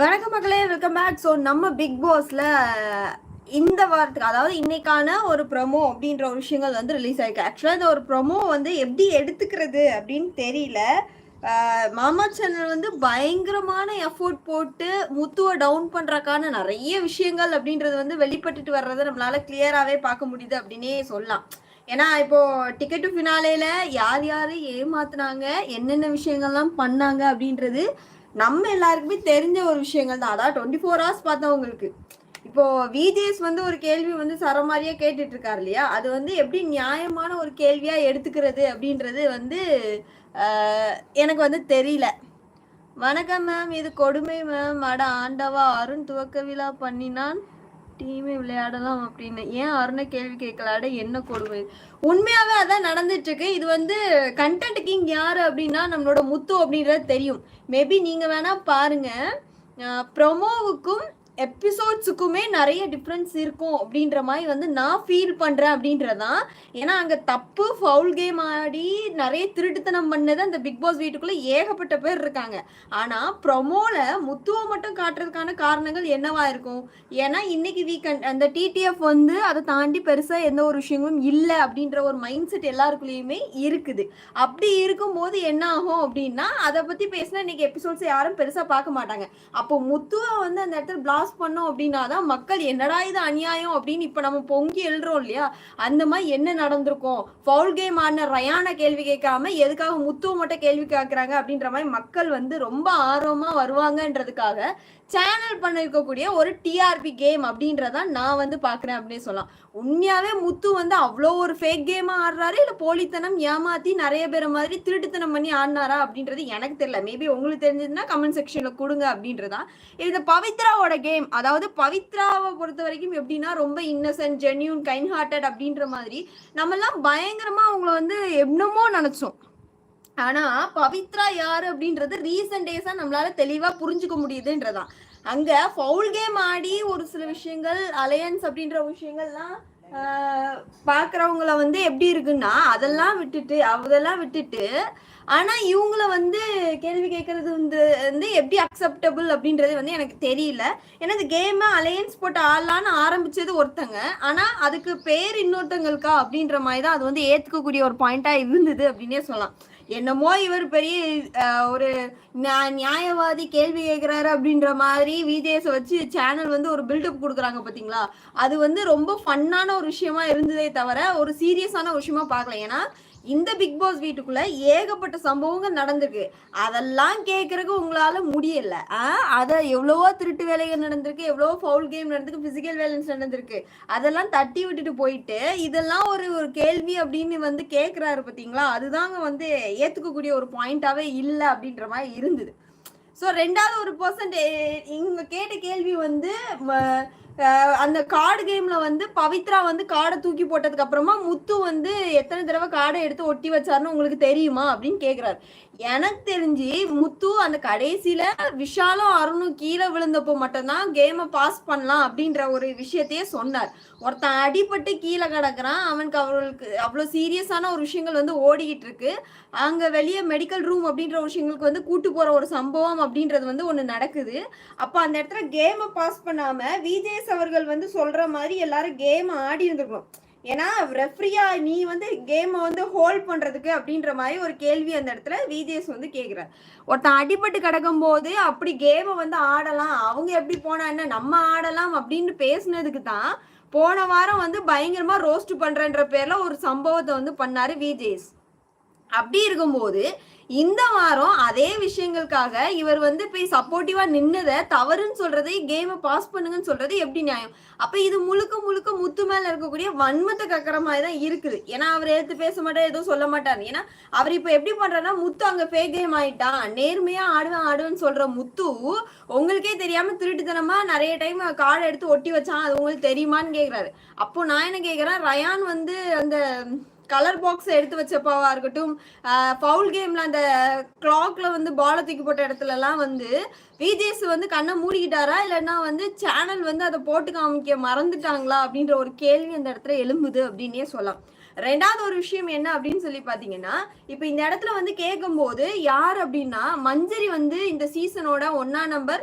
வணக்கம் மக்களே welcome back so நம்ம பிக் பாஸ்ல இந்த வாரத்துக்கு அதாவது இன்னைக்கான ஒரு ப்ரொமோ அப்படின்ற ஒரு விஷயங்கள் வந்து ரிலீஸ் ஆயிருக்கு. ஆக்சுவலாக இந்த ஒரு ப்ரொமோ வந்து எப்படி எடுத்துக்கிறது அப்படின்னு தெரியல. மாமா சேனல் வந்து பயங்கரமான எஃபோர்ட் போட்டு முத்துவை டவுன் பண்ணுறக்கான நிறைய விஷயங்கள் அப்படின்றது வந்து வெளிப்பட்டுட்டு வர்றதை நம்மளால கிளியராகவே பார்க்க முடியுது அப்படின்னே சொல்லலாம். ஏன்னா இப்போ டிக்கெட் டு ஃபினாலேல யார் யார் ஏமாத்துனாங்க என்னென்ன விஷயங்கள்லாம் பண்ணாங்க அப்படின்றது நம்ம எல்லாருக்குமே தெரிஞ்ச ஒரு விஷயங்கள் தான். அதான் டுவெண்ட்டி ஃபோர் ஹவர்ஸ் பார்த்தவங்களுக்கு இப்போ விஜிஎஸ் வந்து ஒரு கேள்வி வந்து சரமாரியா கேட்டுட்டு இருக்காரு இல்லையா? அது வந்து எப்படி நியாயமான ஒரு கேள்வியா எடுத்துக்கிறது அப்படின்றது வந்து எனக்கு வந்து தெரியல. வணக்கம் மேம் இது கொடுமை மேம் அட ஆண்டவா அருண் துவக்க விழா பண்ணினான். டீமே விளையாடலாம் அப்படின்னு. ஏன் அருணை கேள்வி கேட்கலாட என்ன கொடுமை? உண்மையாவே அதான் நடந்துட்டு இருக்கு இது வந்து கண்டென்ட் கிங் யாரு அப்படின்னா நம்மளோட முத்து அப்படின்றது தெரியும். மேபி நீங்க வேணா பாருங்க. ப்ரொமோவுக்கும் எபிசோட்ஸுக்குமே நிறைய டிஃப்ரென்ஸ் இருக்கும் அப்படின்ற மாதிரி வந்து நான் ஃபீல் பண்ணுறேன் அப்படின்றதான். ஏன்னா அங்கே தப்பு ஃபவுல் கேம் ஆடி நிறைய திருட்டுத்தனம் பண்ணது அந்த பிக் பாஸ் வீட்டுக்குள்ளே ஏகப்பட்ட பேர் இருக்காங்க. ஆனால் ப்ரொமோவில் முத்துவை மட்டும் காட்டுறதுக்கான காரணங்கள் என்னவா இருக்கும்? ஏன்னா இன்னைக்கு வீக்கெண்ட் அந்த டிடிஎஃப் வந்து அதை தாண்டி பெருசாக எந்த ஒரு விஷயங்களும் இல்லை அப்படின்ற ஒரு மைண்ட் செட் எல்லாருக்குள்ளேயுமே இருக்குது. அப்படி இருக்கும்போது என்ன ஆகும் அப்படின்னா அதை பற்றி பேசினா இன்னைக்கு எபிசோட்ஸ் யாரும் பெருசாக பார்க்க மாட்டாங்க. அப்போ முத்துவை வந்து அந்த இடத்துல பிளாஸ் பண்ணோம் அப்படின்னா தான் மக்கள் என்னடா இது அநியாயம் அப்படின்னு இப்போ நம்ம பொங்கி எழுறோம் இல்லையா? அந்த மாதிரி என்ன நடந்திருக்கும்? ஃபவுல் கேம் ஆன ரயான கேள்வி கேட்காம எதுக்காக முத்துவ மட்டும் கேள்வி கேட்குறாங்க அப்படின்ற மாதிரி மக்கள் வந்து ரொம்ப ஆர்வமாக வருவாங்கன்றதுக்காக சேனல் பண்ண இருக்கக்கூடிய ஒரு டிஆர்பி கேம் அப்படின்றத நான் வந்து பார்க்குறேன் அப்படின்னு சொல்லலாம். உண்மையாவே முத்து வந்து அவ்வளோ ஒரு ஃபேக் கேமா ஆடுறாரு? இல்லை போலித்தனம் ஏமாத்தி நிறைய பேர் மாதிரி திருட்டுத்தனம் பண்ணி ஆடினாரா அப்படின்றது எனக்கு தெரியல. மேபி உங்களுக்கு தெரிஞ்சதுன்னா கமெண்ட் செக்ஷன்ல கொடுங்க அப்படின்றதா இந்த பவித்ராவோட கேம் அதாவது பவித்ராவை பொறுத்த வரைக்கும் எப்படின்னா ரொம்ப இன்னசென்ட் ஜென்யூன் கைண்ட் ஹார்ட்டட் அப்படின்ற மாதிரி. நம்மலாம் பயங்கரமா அவங்கள வந்து என்னமோ நினைச்சோம். ஆனா பவித்ரா யாரு அப்படின்றது ரீசன்ட் டேஸா நம்மளால தெளிவா புரிஞ்சுக்க முடியுதுன்றதான். அங்க ஃபவுல் கேம் ஆடி ஒரு சில விஷயங்கள் அலையன்ஸ் அப்படின்ற விஷயங்கள்லாம் பாக்குறவங்கள வந்து எப்படி இருக்குன்னா அதெல்லாம் விட்டுட்டு அதெல்லாம் விட்டுட்டு ஆனா இவங்கள வந்து கேள்வி கேட்கறது வந்து வந்து எப்படி அக்செப்டபிள் அப்படின்றது வந்து எனக்கு தெரியல. ஏன்னா இந்த கேமை அலையன்ஸ் போட்டு ஆடலான்னு ஆரம்பிச்சது ஒருத்தங்க. ஆனா அதுக்கு பேர் இன்னொருத்தங்களுக்கா அப்படின்ற மாதிரி தான் அது வந்து ஏத்துக்கக்கூடிய ஒரு பாயிண்டா இருந்தது அப்படின்னே சொல்லலாம். என்னமோ இவர் பெரிய ஒரு நியா- நியாயவாதி கேள்வி கேட்கிறாரு அப்படின்ற மாதிரி விஜேஸ் வச்சு சேனல் வந்து ஒரு பில்டப் கொடுக்குறாங்க பாத்தீங்களா? அது வந்து ரொம்ப ஃபன்னான ஒரு விஷயமா இருந்ததே தவிர ஒரு சீரியஸான விஷயமா பார்க்கல. ஏன்னா இந்த பிக் பாஸ் வீட்டுக்குள்ள ஏகப்பட்ட சம்பவங்கள் நடந்திருக்கு. அதெல்லாம் கேட்கறதுக்கு உங்களால முடியல. அதை அத எவ்வளவோ திருட்டு வேலைகள் நடந்திருக்கு எவ்வளவோ ஃபவுல் கேம் நடந்திருக்கு பிசிக்கல் வேலன்ஸ் நடந்திருக்கு. அதெல்லாம் தட்டி விட்டுட்டு போயிட்டு இதெல்லாம் ஒரு ஒரு கேள்வி அப்படின்னு வந்து கேட்குறாரு பார்த்தீங்களா அதுதாங்க வந்து ஏற்றுக்கக்கூடிய ஒரு பாயிண்டாவே இல்லை அப்படின்ற மாதிரி இருந்தது. ஸோ ரெண்டாவது ஒரு பர்சன்ட் இவங்க கேட்ட கேள்வி வந்து ம, அந்த கார்டு கேம்ல வந்து பவித்ரா வந்து கார்டை தூக்கி போட்டதுக்கு அப்புறமா முத்து வந்து எத்தனை தடவை கார்டை எடுத்து ஒட்டி வச்சாருன்னு உங்களுக்கு தெரியுமா அப்படின்னு கேக்குறாரு. எனக்கு தெரிஞ்சு முத்து அந்த கடைசியில விஷாலும் அருணும் கீழே விழுந்தப்போ மட்டும்தான் கேமை பாஸ் பண்ணலாம் அப்படின்ற ஒரு விஷயத்தையே சொன்னார். ஒருத்தன் அடிபட்டு கீழே கிடக்குறான். அவனுக்கு அவர்களுக்கு அவ்வளோ சீரியஸான ஒரு விஷயங்கள் வந்து ஓடிக்கிட்டு இருக்கு. அங்க வெளியே மெடிக்கல் ரூம் அப்படின்ற ஒரு விஷயங்களுக்கு வந்து கூட்டு போற ஒரு சம்பவம் அப்படின்றது வந்து ஒன்று நடக்குது. அப்போ அந்த இடத்துல கேமை பாஸ் பண்ணாம விஜேஎஸ் அவர்கள் வந்து சொல்ற மாதிரி எல்லாரும் கேம் ஆடி இருந்திருக்கணும். ஏன்னா ரெஃப்ரியா நீ வந்து கேமை வந்து ஹோல்ட் பண்றதுக்கு அப்படின்ற மாதிரி ஒரு கேள்வி அந்த இடத்துல விஜேஸ் வந்து கேட்கிறார் ஒருத்தன் அடிபட்டு கிடக்கும் போது அப்படி கேமை வந்து ஆடலாம். அவங்க எப்படி போனா என்ன? நம்ம ஆடலாம் அப்படின்னு பேசுனதுக்கு தான் போன வாரம் வந்து பயங்கரமா ரோஸ்ட் பண்றன்ற பேர்ல ஒரு சம்பவத்தை வந்து பண்ணாரு விஜேஎஸ் அப்படி இருக்கும்போது இந்த வாரம் அதே விஷயங்களுக்காக இவர் வந்து போய் சப்போர்ட்டிவா நின்னதை தவறுன்னு சொல்றதை கேமை பாஸ் பண்ணுங்கன்னு சொல்றது எப்படி நியாயம்? அப்ப இது முழுக்க முழுக்க முத்து மேல இருக்கக்கூடிய வன்மத்தை கக்கற மாதிரி தான் இருக்குது. ஏன்னா அவர் எடுத்து பேச மாட்டார் எதுவும் சொல்ல மாட்டார். ஏன்னா அவர் இப்ப எப்படி பண்றாருன்னா முத்து அங்க ஃபே கேம் ஆயிட்டான். நேர்மையா ஆடுவேன் ஆடுவேன்னு சொல்ற முத்து உங்களுக்கே தெரியாம திருட்டுத்தனமா நிறைய டைம் கார்டு எடுத்து ஒட்டி வச்சான். அது உங்களுக்கு தெரியுமான்னு கேக்குறாரு. அப்போ நான் என்ன கேக்குறேன் ரயான் வந்து அந்த கலர் பாக்ஸ் எடுத்து வச்சப்பாவா இருக்கட்டும் ஃபவுல் கேம்ல அந்த கிளாக்ல வந்து பாலை தூக்கி போட்ட இடத்துல எல்லாம் வந்து விஜேஸ் வந்து கண்ணை மூடிக்கிட்டாரா? இல்லைன்னா வந்து சேனல் வந்து அதை போட்டு காமிக்க மறந்துட்டாங்களா? அப்படின்ற ஒரு கேள்வி அந்த இடத்துல எழும்புது அப்படின்னே சொல்லலாம். ரெண்டாவது ஒரு விஷயம் என்ன அப்படின்னு சொல்லி பாத்தீங்கன்னா இப்போ இந்த இடத்துல வந்து கேட்கும்போது யார் அப்படின்னா மஞ்சரி வந்து இந்த சீசனோட ஒன்னா நம்பர்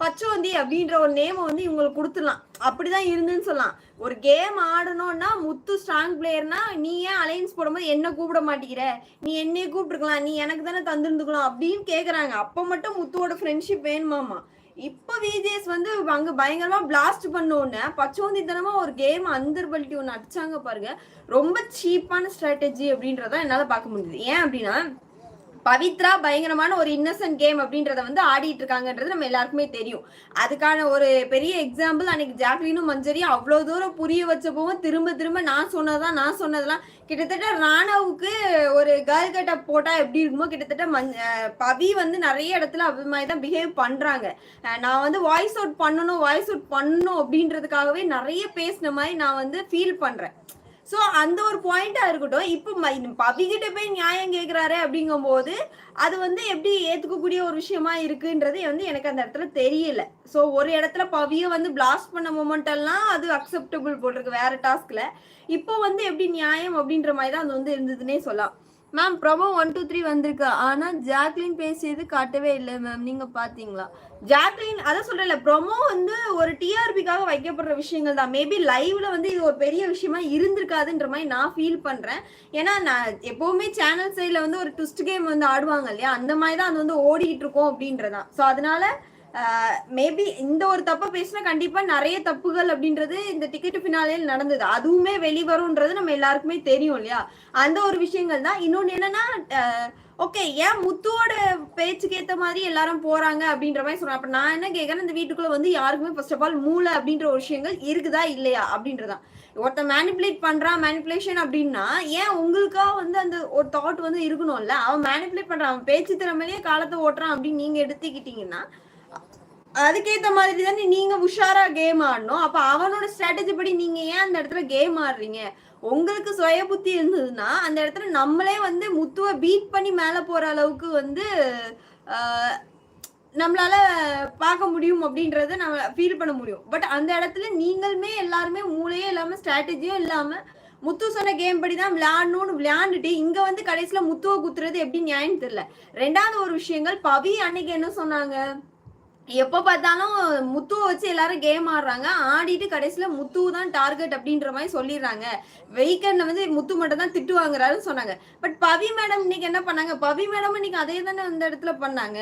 பச்சோந்தி அப்படின்ற ஒரு நேமை வந்து இவங்களுக்கு கொடுத்துடலாம். அப்படிதான் இருந்துன்னு சொல்லலாம். ஒரு கேம் ஆடணும்னா முத்து ஸ்ட்ராங் பிளேயர்னா நீ ஏன் அலையன்ஸ் போடும்போது என்ன கூப்பிட மாட்டேங்கிற? நீ என்னையே கூப்பிட்டுருக்கலாம். நீ எனக்கு தானே தந்துருந்துக்கலாம் அப்படின்னு கேக்குறாங்க. அப்ப மட்டும் முத்துவோட ஃப்ரெண்ட்ஷிப் வேணுமாமா? இப்ப விஜேஸ் வந்து அங்க பயங்கரமா பிளாஸ்ட் பண்ணோன்னு பச்சோந்தித்தனமா ஒரு கேம் அந்தர்பல்ட்டி ஒன்று அடிச்சாங்க பாருங்க. ரொம்ப சீப்பான ஸ்ட்ராட்டஜி அப்படின்றத என்னால பார்க்க முடியுது ஏன் அப்படின்னா பவித்ரா பயங்கரமான ஒரு இன்னசென்ட் கேம் அப்படின்றத வந்து ஆடிட்டு இருக்காங்கன்றது நம்ம எல்லாருக்குமே தெரியும். அதுக்கான ஒரு பெரிய எக்ஸாம்பிள் அன்னைக்கு ஜாக்லினும் மஞ்சரியும் அவ்வளோ தூரம் புரிய வச்சப்பவும் திரும்ப திரும்ப நான் சொன்னதான் நான் சொன்னதெல்லாம் கிட்டத்தட்ட ராணாவுக்கு ஒரு கேர்ள் கட்டப் போட்டா எப்படி இருக்குமோ கிட்டத்தட்ட மஞ்ச பவி வந்து நிறைய இடத்துல அது மாதிரி தான் பிஹேவ் பண்றாங்க நான் வந்து வாய்ஸ் அவுட் பண்ணணும் வாய்ஸ் அவுட் பண்ணணும் அப்படின்றதுக்காகவே நிறைய பேசின மாதிரி நான் வந்து ஃபீல் பண்றேன். ஸோ அந்த ஒரு பாயிண்டா இருக்கட்டும். இப்போ பவிகிட்ட போய் நியாயம் கேட்கிறாரு அப்படிங்கும் போது அது வந்து எப்படி ஏத்துக்கக்கூடிய ஒரு விஷயமா இருக்குன்றது வந்து எனக்கு அந்த இடத்துல தெரியல. ஸோ ஒரு இடத்துல பவிய வந்து பிளாஸ்ட் பண்ண மூமெண்ட் எல்லாம் அது அக்செப்டபிள் போட்டிருக்கு வேற டாஸ்க்ல இப்போ வந்து எப்படி நியாயம் அப்படின்ற மாதிரி தான் அது வந்து இருந்ததுன்னே சொல்லலாம். Ma'am promo one two three வந்திருக்கு. ஆனால் ஜாக்லின் பேசியது காட்டவே இல்லை மேம் நீங்கள் பார்த்தீங்களா ஜாக்லின் அதான் சொல்றல ப்ரோமோ வந்து ஒரு டிஆர்பிக்காக வைக்கப்படுற விஷயங்கள் தான். மேபி லைவ்ல வந்து இது ஒரு பெரிய விஷயமா இருந்திருக்காதுன்ற மாதிரி நான் ஃபீல் பண்ணுறேன் ஏன்னா நான் எப்போவுமே சேனல் சைடில் வந்து ஒரு ட்விஸ்ட் கேம் வந்து ஆடுவாங்க இல்லையா? அந்த மாதிரி தான் அது வந்து ஓடிட்டு இருக்கோம் அப்படின்றதான். ஸோ அதனால மேபி இந்த ஒரு தப்பை பேசினா கண்டிப்பா நிறைய தப்புகள் அப்படின்றது இந்த டிக்கெட் பின்னாலேயே நடந்தது. அதுவுமே வெளிவரும்ன்றது நம்ம எல்லாருக்குமே தெரியும் இல்லையா? அந்த ஒரு விஷயங்கள் தான். இன்னொன்னு என்னன்னா ஓகே ஏன் முத்துவோட பேச்சுக்கு ஏத்த மாதிரி எல்லாரும் போறாங்க அப்படின்ற மாதிரி சொல்றேன் அப்ப நான் என்ன கேட்கறேன் இந்த வீட்டுக்குள்ள வந்து யாருக்குமே ஃபர்ஸ்ட் ஆஃப் ஆல் மூளை அப்படின்ற ஒரு விஷயங்கள் இருக்குதா இல்லையா அப்படின்றதான். ஒருத்த மேனிப்புலேட் பண்றான் மேனிப்புலேஷன் அப்படின்னா ஏன் உங்களுக்கா வந்து அந்த ஒரு தாட் வந்து இருக்கணும்ல? அவன் மேனிப்புலேட் பண்றான். அவன் பேச்சு திறமையிலேயே காலத்தை ஓட்டுறான் அப்படின்னு நீங்க எடுத்துக்கிட்டீங்கன்னா அதுக்கேத்த மாதிரி தானே நீங்க உஷாரா கேம் ஆடணும். அப்ப அவனோட ஸ்ட்ராட்டஜி படி நீங்க ஏன் அந்த இடத்துல கேம் ஆடுறீங்க? உங்களுக்கு சுய புத்தி இருந்ததுன்னா அந்த இடத்துல நம்மளே வந்து முத்துவ பீட் பண்ணி மேல போற அளவுக்கு வந்து நம்மளால பார்க்க முடியும் அப்படின்றத நம்ம ஃபீல் பண்ண முடியும். பட் அந்த இடத்துல நீங்களுமே எல்லாருமே மூளையே இல்லாம ஸ்ட்ராட்டஜியும் இல்லாம முத்து சொன்ன கேம் படி தான் விளையாடணும்னு விளையாண்டுட்டு இங்க வந்து கடைசியில முத்துவ குத்துறது எப்படி நியாயம் தெரியல. ரெண்டாவது ஒரு விஷயங்கள் பவி அன்னைக்கு என்ன சொன்னாங்க? எப்போ பார்த்தாலும் முத்துவை வச்சு எல்லாரும் கேம் ஆடுறாங்க. ஆடிட்டு கடைசியில் முத்து தான் டார்கெட் அப்படின்ற மாதிரி சொல்லிடுறாங்க. வெயிக்கன்ல வந்து முத்து மட்டும் தான் திட்டு வாங்குறாருன்னு சொன்னாங்க. பட் பவி மேடம் இன்னைக்கு என்ன பண்ணாங்க? பவி மேடம் இன்னைக்கு அதே தானே அந்த இடத்துல பண்ணாங்க.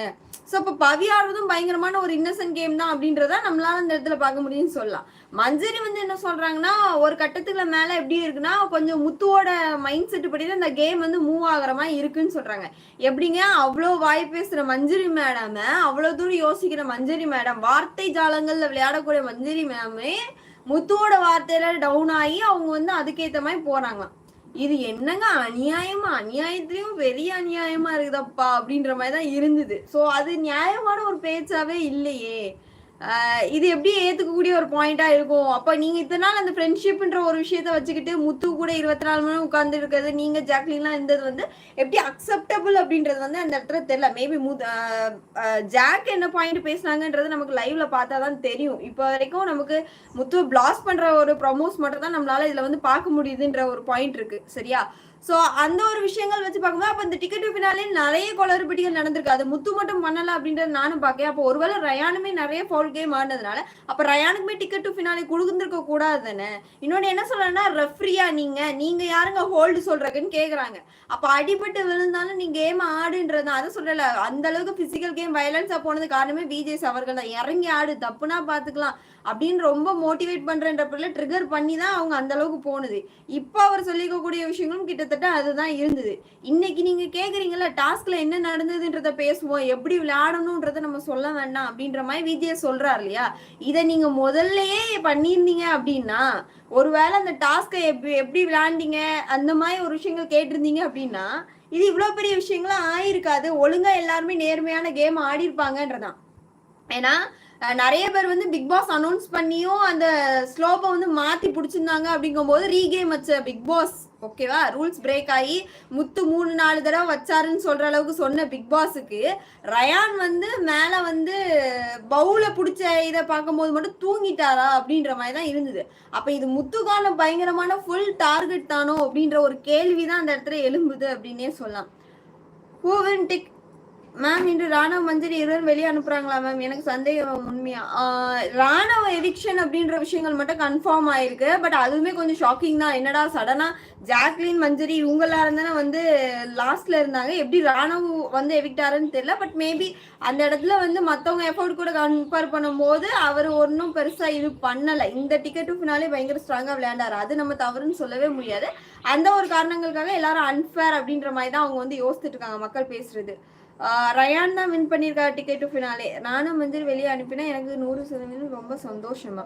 ஸோ இப்போ பவி ஆடுறதும் பயங்கரமான ஒரு இன்னசென்ட் கேம் தான் அப்படின்றத நம்மளால அந்த இடத்துல பார்க்க முடியும்னு சொல்லலாம். மஞ்சரி வந்து என்ன சொல்றாங்கன்னா ஒரு கட்டத்துக்கு மேல எப்படி இருக்குன்னா கொஞ்சம் முத்துவோட மைண்ட் செட் படி தான் இந்த கேம் வந்து மூவ் ஆகுற மாதிரி இருக்குன்னு சொல்றாங்க. எப்படிங்க? அவ்வளோ வாய் பேசுற மஞ்சரி மேடம் அவ்வளோ தூரம் யோசிக்கிற மஞ்சரி மேடம் வார்த்தை ஜாலங்கள்ல விளையாடக்கூடிய மஞ்சரி மேமே முத்துவோட வார்த்தையில டவுன் ஆகி அவங்க வந்து அதுக்கேத்த மாதிரி போறாங்க. இது என்னங்க அநியாயமா? அநியாயத்திலயும் பெரிய அநியாயமா இருக்குதப்பா அப்படின்ற மாதிரி தான் இருந்தது. சோ அது நியாயமான ஒரு பேச்சாவே இல்லையே. இது எப்படி ஏத்துக்கக்கூடிய ஒரு பாயிண்டா இருக்கும்? அப்ப நீங்க இத்தனை நாள் அந்த ஃப்ரெண்ட்ஷிப்ன்ற ஒரு விஷயத்த வச்சுக்கிட்டு முத்து கூட இருபத்தி நாலு மணி உட்கார்ந்து இருக்கிறது நீங்க ஜாக்லின்லாம் இருந்தது வந்து எப்படி அக்செப்டபிள் அப்படின்றது வந்து அந்த இடத்துல தெரியல. மேபி முத் ஜாக் என்ன பாயிண்ட் பேசுனாங்கன்றது நமக்கு லைவ்ல பார்த்தா தான் தெரியும். இப்போ வரைக்கும் நமக்கு முத்து பிளாஸ் பண்ற ஒரு ப்ரொமோஸ் மட்டும் தான் நம்மளால இதுல வந்து பார்க்க முடியுதுன்ற ஒரு பாயிண்ட் இருக்கு. சரியா? ஸோ அந்த ஒரு விஷயங்கள் வச்சு பார்க்கும்போது அப்போ இந்த டிக்கெட் பின்னாலே நிறைய குளறுபடிகள் நடந்திருக்கு. அது முத்து மட்டும் பண்ணல அப்படின்றத நானும் பார்க்கேன். அப்போ ஒருவேளை ரயானுமே நிறைய ஃபவுல் கேம் ஆனதுனால அப்போ ரயானுக்குமே டிக்கெட் டு ஃபினாலே கொடுத்துருக்க கூடாது தானே? இன்னொன்று என்ன சொல்றேன்னா ரெஃப்ரியா நீங்க நீங்க யாருங்க ஹோல்டு சொல்றதுன்னு கேக்குறாங்க. அப்போ அடிபட்டு விழுந்தாலும் நீ கேம் ஆடுன்றது அதை சொல்லல அந்த அளவுக்கு பிசிக்கல் கேம் வயலன்ஸா போனது காரணமே பிஜேஸ் அவர்கள் தான். இறங்கி ஆடு தப்புனா பாத்துக்கலாம். அப்படின்னு ரொம்ப மோட்டிவேட் பண்றன்றப்பல ட்ரிகர் பண்ணி தான் அவங்க அந்த அளவுக்கு போனது. இப்போ அவர் சொல்லிக்கக்கூடிய விஷயங்களும் கிட்டத்தட்ட அதுதான் இருந்தது. இன்னைக்கு நீங்க கேக்குறீங்கல்ல டாஸ்க்ல என்ன நடந்ததுன்றத பேசுவோம். எப்படி விளையாடணும்ன்றத நம்ம சொல்ல வேண்டாம் அப்படின்ற மாதிரி விஜய் சொல்றாரு இல்லையா? இதை நீங்க முதல்லயே பண்ணியிருந்தீங்க அப்படின்னா ஒருவேளை அந்த டாஸ்கை எப்படி எப்படி விளையாண்டீங்க அந்த மாதிரி ஒரு விஷயங்கள் கேட்டிருந்தீங்க அப்படின்னா இது இவ்வளவு பெரிய விஷயங்களும் ஆயிருக்காது. ஒழுங்கா எல்லாருமே நேர்மையான கேம் ஆடி இருப்பாங்கன்றதான் ஏன்னா நிறைய பேர் வந்து பிக் பாஸ் அனௌன்ஸ் பண்ணியும் அந்த ஸ்லோப்பை வந்து மாத்தி பிடிச்சிருந்தாங்க அப்படிங்கும் போது ரீகேம் வச்ச பிக் பாஸ் ஓகேவா ரூல்ஸ் பிரேக் ஆகி முத்து மூணு நாலு தடவை வச்சாருன்னு சொல்ற அளவுக்கு சொன்ன பிக் பாஸுக்கு ரயான் வந்து மேல வந்து பவுல பிடிச்ச இதை பார்க்கும்போது மட்டும் தூங்கிட்டாரா அப்படின்ற மாதிரி தான் இருந்தது. அப்ப இது முத்துக்கான பயங்கரமான ஃபுல் டார்கெட் தானோ அப்படின்ற ஒரு கேள்வி தான் அந்த இடத்துல எழும்புது அப்படின்னே சொல்லலாம். ஹூவின் டிக் மேம் இன்று ராணுவ மஞ்சரி இருவரும் வெளியே அனுப்புறாங்களா மேம் எனக்கு சந்தேகம் உண்மையா? ராணுவ எவிக்ஷன் அப்படின்ற விஷயங்கள் மட்டும் கன்ஃபார்ம் ஆயிருக்கு. பட் அதுவுமே கொஞ்சம் ஷாக்கிங் தான். என்னடா சடனா ஜாக்லின் மஞ்சரி இவங்களா இருந்தானே வந்து லாஸ்ட்ல இருந்தாங்க. எப்படி ராணுவ வந்து எவிக்டாருன்னு தெரியல. பட் மேபி அந்த இடத்துல வந்து மத்தவங்க எஃபோர்ட் கூட கம்பேர் பண்ணும்போது அவர் ஒன்றும் பெருசா இது பண்ணல. இந்த டிக்கெட்டு ஃபினாலே பயங்கர ஸ்ட்ராங்கா விளையாண்டாரு. அது நம்ம தவறுன்னு சொல்லவே முடியாது. அந்த ஒரு காரணங்களுக்காக எல்லாரும் அன்ஃபேர் அப்படின்ற மாதிரி தான் அவங்க வந்து யோசிச்சுட்டு இருக்காங்க. மக்கள் பேசுறது. ரயான் தான் வின் பண்ணியிருக்கா டிக்கெட் டு ஃபினாலே நானும் மஞ்சரி வெளியே அனுப்பினா எனக்கு நூறு சதவீதம் ரொம்ப சந்தோஷமா.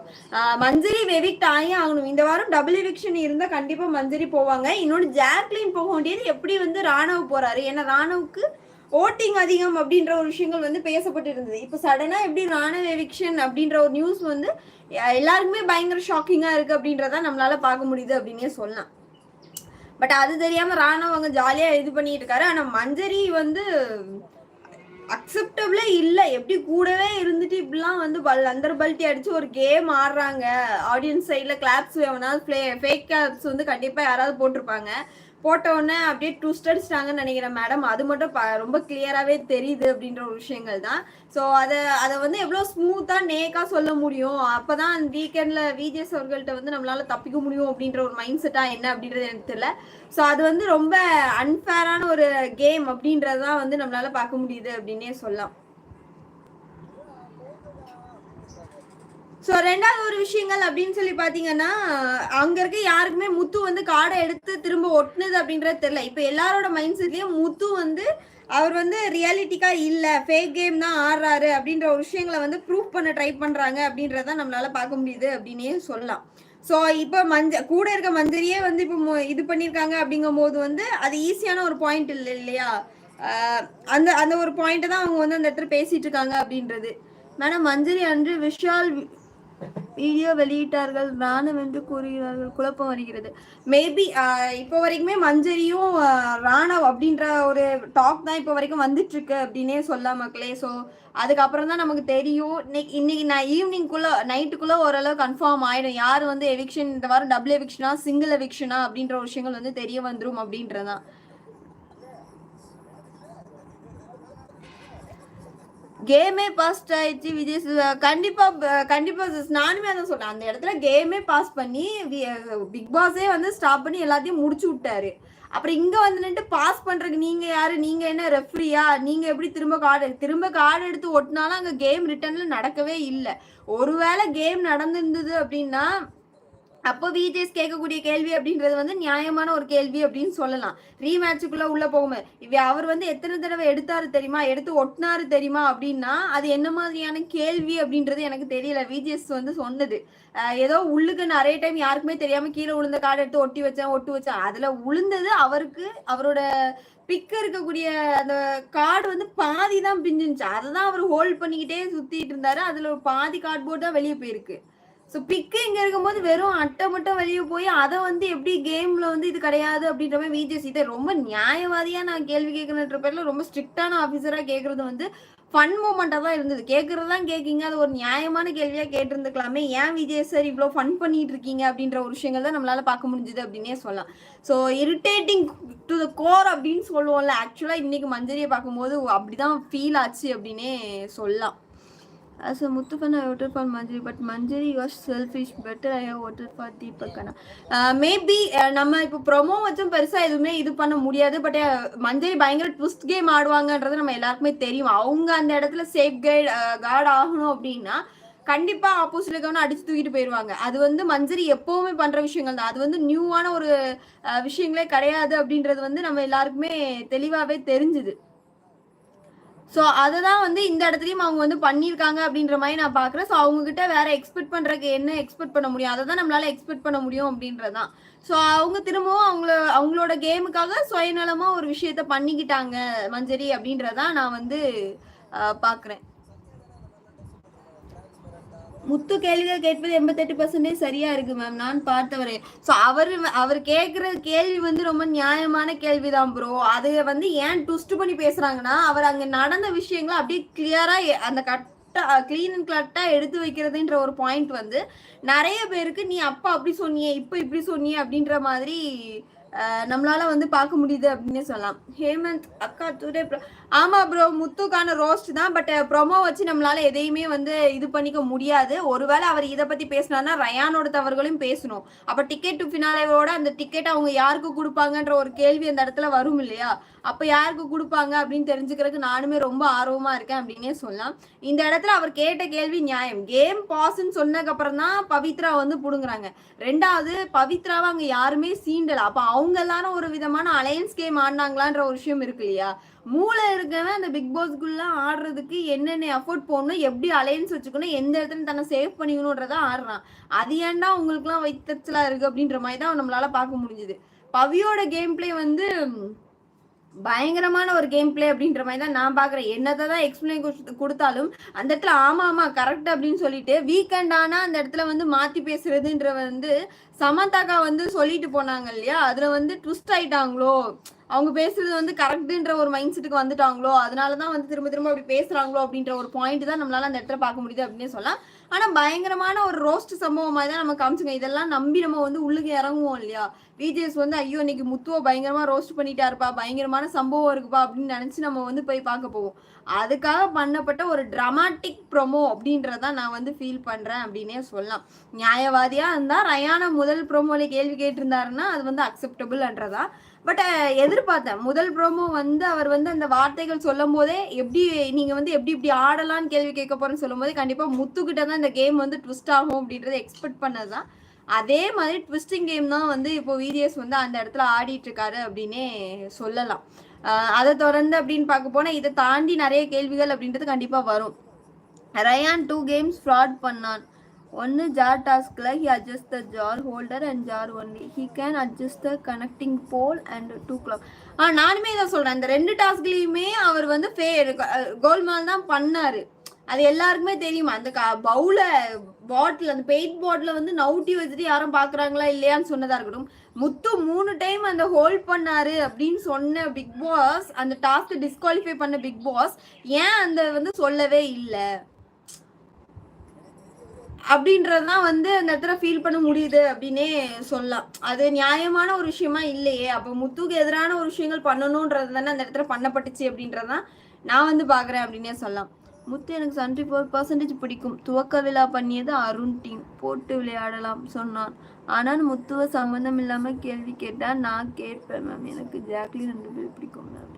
மஞ்சரி வெவிக்ட் ஆகி ஆகணும். இந்த வாரம் டபுள் எவிக்ஷன் இருந்தா கண்டிப்பா மஞ்சரி போவாங்க. இன்னொன்று ஜாக்லின் போக வேண்டியது எப்படி வந்து ராணுவ போறாரு? ஏன்னா ராணுவுக்கு ஓட்டிங் அதிகம் அப்படின்ற ஒரு விஷயங்கள் வந்து பேசப்பட்டு இருந்தது இப்போ சடனா எப்படி ராணுவ எவிக்ஷன் அப்படின்ற ஒரு நியூஸ் வந்து எல்லாருக்குமே பயங்கர ஷாக்கிங்கா இருக்கு அப்படின்றத நம்மளால பார்க்க முடியுது அப்படின்னே சொல்லலாம். பட் அது தெரியாம ராணுவ அவங்க ஜாலியா இது பண்ணிட்டு இருக்காரு ஆனா மஞ்சரி வந்து அக்செப்டபிளே இல்லை. எப்படி கூடவே இருந்துட்டு இப்படிலாம் வந்து பல் அந்தர் பல்ட்டி அடிச்சு ஒரு கேம் ஆடுறாங்க. ஆடியன்ஸ் சைடில் கிளாப்ஸ் வேணாலும் ஃபேக் கிளாப்ஸ் வந்து கண்டிப்பாக யாராவது போட்டிருப்பாங்க. போட்ட உடனே அப்படியே ட்விஸ்ட் அடிச்சிட்டாங்கன்னு நினைக்கிறேன் மேடம் அது மட்டும் ப- ரொம்ப கிளியராகவே தெரியுது அப்படின்ற ஒரு விஷயங்கள் தான். ஸோ அதை அதை வந்து எவ்வளோ ஸ்மூத்தாக நேக்காக சொல்ல முடியும்? அப்போ தான் அந்த வீக்கெண்டில் விஜேஸ் அவர்கள்ட்ட வந்து நம்மளால் தப்பிக்க முடியும் அப்படின்ற ஒரு மைண்ட் செட்டாக என்ன அப்படின்றது எனக்கு தெரியல. ஸோ அது வந்து ரொம்ப அன்ஃபேரான ஒரு கேம் அப்படின்றது தான் வந்து நம்மளால பார்க்க முடியுது அப்படின்னே சொல்லலாம். ஸோ ரெண்டாவது ஒரு விஷயங்கள் அப்படின்னு சொல்லி பார்த்தீங்கன்னா அங்கே இருக்க யாருக்குமே முத்து வந்து கார்டை எடுத்து திரும்ப ஒட்டுனது அப்படின்றது தெரியல. இப்போ எல்லாரோட மைண்ட் செட்லேயும் முத்து வந்து அவர் வந்து ரியாலிட்டிக்காக இல்லை ஃபேக் கேம் தான் ஆடுறாரு அப்படின்ற ஒரு விஷயங்களை வந்து ப்ரூவ் பண்ண ட்ரை பண்ணுறாங்க அப்படின்றத நம்மளால பார்க்க முடியுது அப்படின்னே சொல்லலாம். ஸோ இப்போ மஞ்ச கூட இருக்க மஞ்சரியே வந்து இப்போ மொ- இது பண்ணியிருக்காங்க அப்படிங்கும் போது வந்து அது ஈஸியான ஒரு பாயிண்ட் இல்லை இல்லையா? அந்த அந்த ஒரு பாயிண்ட்டை தான் அவங்க வந்து அந்த இடத்துல பேசிட்டு இருக்காங்க அப்படின்றது. மேடம் மஞ்சரி அன்று விஷால் வீடியோ வெளியிட்டார்கள் ராணுவம் என்று கூறுகிறார்கள் குழப்பம் வருகிறது. மேபி இப்போ வரைக்குமே மஞ்சரியும் ராணவ் அப்படின்ற ஒரு டாக் தான் இப்போ வரைக்கும் வந்துட்டு இருக்கு அப்படின்னே சொல்லலாம் மக்களே. ஸோ அதுக்கப்புறம் தான் நமக்கு தெரியும். இன்னைக்கு இன்னைக்கு நான் ஈவினிங்குள்ள நைட்டுக்குள்ள ஓரளவு கன்ஃபார்ம் ஆயிடும். யார் வந்து எவிக்ஷன் இந்த வாரம் டபுள் எவிக்ஷனா சிங்கிள் எவிக்ஷனா அப்படின்ற விஷயங்கள் வந்து தெரிய வந்துடும் அப்படின்றதான் கேமே பாஸ்ட் ஆயிடுச்சு விஜய் கண்டிப்பா கண்டிப்பா நானுமே அதான் சொல்றேன். அந்த இடத்துல கேமே பாஸ் பண்ணி பிக் பாஸே வந்து ஸ்டாப் பண்ணி எல்லாத்தையும் முடிச்சு விட்டாரு. அப்புறம் இங்க வந்து நின்று பாஸ் பண்றதுக்கு நீங்க யாரு? நீங்க என்ன ரெஃப்ரியா நீங்க எப்படி திரும்ப கார்டு திரும்ப கார்டு எடுத்து ஒட்டினாலும் அங்க கேம் ரிட்டர்ன்ல நடக்கவே இல்லை. ஒருவேளை கேம் நடந்திருந்தது அப்படின்னா அப்போ விஜேஸ் கேட்கக்கூடிய கேள்வி அப்படின்றது வந்து நியாயமான ஒரு கேள்வி அப்படின்னு சொல்லலாம். ரீமேட்சுக்குள்ள உள்ள போகும்போது இவ அவர் வந்து எத்தனை தடவை எடுத்தாரு தெரியுமா? எடுத்து ஒட்டினாரு தெரியுமா? அப்படின்னா அது என்ன மாதிரியான கேள்வி அப்படின்றது எனக்கு தெரியல. விஜேஸ் வந்து சொன்னது. ஏதோ உள்ளுக்கு நிறைய டைம் யாருக்குமே தெரியாம கீழே விழுந்த கார்டு எடுத்து ஒட்டி வச்சேன் ஒட்டு வச்சேன். அதுல உளுந்தது அவருக்கு அவரோட பிக்க இருக்கக்கூடிய அந்த கார்டு வந்து பாதி தான் பிஞ்சிருந்துச்சு. அதை தான் அவர் ஹோல்ட் பண்ணிக்கிட்டே சுத்திட்டு இருந்தாரு. அதுல ஒரு பாதி கார்ட்போர்ட் தான் வெளியே போயிருக்கு. ஸோ பிக்கு இங்கே இருக்கும்போது வெறும் அட்டை மட்டும் வெளியே போய் அதை வந்து எப்படி கேம்ல வந்து இது கிடையாது அப்படின்ற மாதிரி விஜய் சீதை ரொம்ப நியாயவாதியா நான் கேள்வி கேட்கணுன்ற பேர்ல ரொம்ப ஸ்ட்ரிக்டான ஆஃபீஸராக கேட்கறது வந்து ஃபன் மூமெண்ட்டாக தான் இருந்தது. கேட்குறது தான் கேட்கீங்க? அது ஒரு நியாயமான கேள்வியாக கேட்டிருந்துக்கலாமே. ஏன் விஜய் சார் இவ்வளோ ஃபன் பண்ணிட்டு இருக்கீங்க அப்படின்ற ஒரு விஷயங்கள் தான் நம்மளால பார்க்க முடிஞ்சுது அப்படின்னே சொல்லலாம். So irritating to the core அப்படின்னு சொல்லுவோம்ல. ஆக்சுவலாக இன்னைக்கு மஞ்சரியை பார்க்கும்போது அப்படிதான் ஃபீல் ஆச்சு அப்படின்னே சொல்லலாம். As a Muthupana, I voted for Manjari but Manjari your selfish better I have voted for Deepak maybe நம்ம இப்போ ப்ரொமோ வச்சும் பெருசாக எதுவுமே இது பண்ண முடியாது பட் uh, மஞ்சரி பயங்கர ட்விஸ்ட் கேம் ஆடுவாங்கன்றது நம்ம எல்லாருக்குமே தெரியும். அவங்க அந்த இடத்துல சேஃப் கைட் கார்டு ஆகணும் அப்படின்னா கண்டிப்பா ஆப்போசிட்ல இருக்கவன அடிச்சு தூக்கிட்டு போயிருவாங்க. அது வந்து மஞ்சரி எப்பவுமே பண்ற விஷயங்கள் தான். அது வந்து நியூவான ஒரு uh, விஷயங்களே கிடையாது அப்படின்றது வந்து நம்ம எல்லாருக்குமே தெளிவாவே தெரிஞ்சுது. ஸோ அதை தான் வந்து இந்த இடத்துலையும் அவங்க வந்து பண்ணியிருக்காங்க அப்படின்ற மாதிரி நான் பார்க்குறேன். ஸோ அவங்க கிட்ட வேற எக்ஸ்பெக்ட் பண்ணுறக்கு என்ன எக்ஸ்பெக்ட் பண்ண முடியும்? அதை தான் நம்மளால எக்ஸ்பெக்ட் பண்ண முடியும் அப்படின்றதான் ஸோ அவங்க திரும்பவும் அவங்கள அவங்களோட கேமுக்காக சுயநலமாக ஒரு விஷயத்த பண்ணிக்கிட்டாங்க மஞ்சரி அப்படின்றதான் நான் வந்து பார்க்குறேன். முத்து கேள்விகள் கேட்பது எண்பத்தெட்டு பர்சன்டேஜ் சரியா இருக்கு மேம் நான் பார்த்தவரை. ஸோ அவர் அவர் கேட்குற கேள்வி வந்து ரொம்ப நியாயமான கேள்விதான் ப்ரோ அதை வந்து ஏன் ட்விஸ்ட் பண்ணி பேசுறாங்கன்னா அவர் அங்க நடந்த விஷயங்களை அப்படியே கிளியரா அந்த கட்டா க்ளீன் அண்ட் கிளட்டா எடுத்து வைக்கிறதுன்ற ஒரு பாயிண்ட் வந்து நிறைய பேருக்கு நீ அப்பா அப்படி சொன்னியே இப்போ இப்படி சொன்னியே அப்படின்ற மாதிரி நம்மளால வந்து பார்க்க முடியுது அப்படின்னே சொல்லலாம். ஹேமந்த் அக்கா துரே ஆமா ப்ரோ முத்துக்கான ரோஸ்ட் தான் பட் ப்ரொமோ வச்சு நம்மளால எதையுமே வந்து இது பண்ணிக்க முடியாது. ஒருவேளை அவர் இதை பத்தி பேசினார்னா ரயானோட தவறுகளையும் பேசணும். அப்ப டிக்கெட் டு ஃபினாலேவோட அந்த டிக்கெட் அவங்க யாருக்கு கொடுப்பாங்கன்ற ஒரு கேள்வி அந்த இடத்துல வரும் இல்லையா? அப்ப யாருக்கு கொடுப்பாங்க அப்படின்னு தெரிஞ்சுக்கிறதுக்கு நானுமே ரொம்ப ஆர்வமா இருக்கேன் அப்படின்னே சொல்லலாம். இந்த இடத்துல அவர் கேட்ட கேள்வி நியாயம். கேம் பாஸ்ன்னு சொன்னதுக்கு அப்புறம் தான் பவித்ரா வந்து புடுங்குறாங்க. ரெண்டாவது பவித்ராவை அங்க யாருமே சீண்டல. அப்ப அவங்க எல்லாரும் ஒரு விதமான அலையன்ஸ் கேம் ஆடினாங்களான்ற ஒரு விஷயம் இருக்கு இல்லையா? மூளை இருக்கவன் அந்த பிக் பாஸ்க்குள்ள ஆடுறதுக்கு என்னென்ன எஃபோர்ட் போடணும் எப்படி அலையன்ஸ் வச்சுக்கணும் எந்த இடத்துல தன்னை சேவ் பண்ணிக்கணுன்றத ஆடுறான். அது ஏன்டா உங்களுக்குலாம் வைத்தச்சலா இருக்கு அப்படின்ற மாதிரி தான் நம்மளால பார்க்க முடிஞ்சுது. பவியோட கேம் பிளே வந்து பயங்கரமான ஒரு கேம் பிளே அப்படின்ற மாதிரி தான் நான் பாக்குறேன் என்னத்தை தான் எக்ஸ்பிளைன் கொடுத்தாலும் அந்த இடத்துல ஆமா ஆமா கரெக்ட் அப்படின்னு சொல்லிட்டு வீக்கெண்ட் ஆனா அந்த இடத்துல வந்து மாத்தி பேசுறதுன்ற வந்து சமந்தாக்கா வந்து சொல்லிட்டு போனாங்க இல்லையா? அதுல வந்து ட்விஸ்ட் ஆயிட்டாங்களோ? அவங்க பேசுறது வந்து கரெக்டுன்ற ஒரு மைண்ட் செட்டுக்கு வந்துட்டாங்களோ? அதனால தான் வந்து திரும்ப திரும்ப அப்படி பேசுறாங்களோ அப்படின்ற ஒரு பாயிண்ட் தான் நம்மளால அந்த இடத்துல பார்க்க முடியுது அப்படின்னு சொல்லலாம். ஆனா பயங்கரமான ஒரு ரோஸ்ட் சம்பவமாக தான் நம்ம காமிச்சுங்க இதெல்லாம் நம்பி நம்ம வந்து உள்ளுக்கு இறங்குவோம் இல்லையா? விஜிஎஸ் வந்து ஐயோ இன்னைக்கு முத்துவ பயங்கரமா ரோஸ்ட் பண்ணிட்டாருப்பா பயங்கரமான சம்பவம் இருக்குப்பா அப்படின்னு நினைச்சு நம்ம வந்து போய் பார்க்க போவோம். அதுக்காக பண்ணப்பட்ட ஒரு ட்ராமாட்டிக் ப்ரொமோ அப்படின்றத நான் வந்து ஃபீல் பண்றேன் அப்படின்னே சொல்லலாம். நியாயவாதியா இருந்தா ரயானா முதல் ப்ரொமோல கேள்வி கேட்டிருந்தாருன்னா அது வந்து அக்செப்டபிள்ன்றதா பட் எதிர்பார்த்தேன். முதல் ப்ரோமோ வந்து அவர் வந்து அந்த வார்த்தைகள் சொல்லும் போதே எப்படி நீங்க வந்து எப்படி இப்படி ஆடலாம்னு கேள்வி கேட்க போறேன்னு சொல்லும் போதே கண்டிப்பா முத்துக்கிட்ட தான் இந்த கேம் வந்து ட்விஸ்ட் ஆகும் அப்படின்றத எக்ஸ்பெக்ட் பண்ணதுதான். அதே மாதிரி ட்விஸ்டிங் கேம் தான் வந்து இப்போ விடிஎஸ் வந்து அந்த இடத்துல ஆடிட்டு இருக்காரு அப்படின்னே சொல்லலாம். அதை தொடர்ந்து அப்படின்னு பார்க்க போனா இதை தாண்டி நிறைய கேள்விகள் அப்படின்றது கண்டிப்பா வரும். ரயான் டூ கேம்ஸ் ஃப்ராட் பண்ணான். ஒன்று ஜார் டாஸ்கில் he adjust the jar holder and jar only he can adjust the connecting pole and to clock ஆ நானுமே இதை சொல்கிறேன் இந்த ரெண்டு டாஸ்க்லேயுமே அவர் வந்து ஃபே கோல்மால் தான் பண்ணார். அது எல்லாருக்குமே தெரியுமா? அந்த க பவுல பாட்டில் அந்த பெயிண்ட் பாட்டில் வந்து நவுட்டி வச்சுட்டு யாரும் பார்க்குறாங்களா இல்லையான்னு சொன்னதாக இருக்கட்டும். முத்து மூணு டைம் அந்த ஹோல்ட் பண்ணாரு அப்படின்னு சொன்ன பிக் பாஸ் அந்த டாஸ்க் டிஸ்குவாலிஃபை பண்ண பிக் பாஸ் ஏன் அந்த வந்து சொல்லவே இல்லை? அப்படின்றதுதான் வந்து அந்த இடத்துல ஃபீல் பண்ண முடியுது அப்படின்னே சொல்லலாம். அது நியாயமான ஒரு விஷயமா இல்லையே. அப்போ முத்துக்கு எதிரான ஒரு விஷயங்கள் பண்ணணுன்றது தானே அந்த இடத்துல பண்ணப்பட்டுச்சு அப்படின்றதான் நான் வந்து பார்க்குறேன் அப்படின்னே சொல்லலாம். முத்து எனக்கு செவன்டி ஃபோர் பர்சன்டேஜ் பிடிக்கும். துவக்க விழா பண்ணியது அருண் டீம் போட்டு விளையாடலாம் சொன்னான். ஆனால் முத்துவ சம்மந்தம் இல்லாமல் கேள்வி கேட்டால் நான் கேட்பேன் மேம் எனக்கு ஜாக்லின் ரெண்டு பேர் பிடிக்கும் மேம்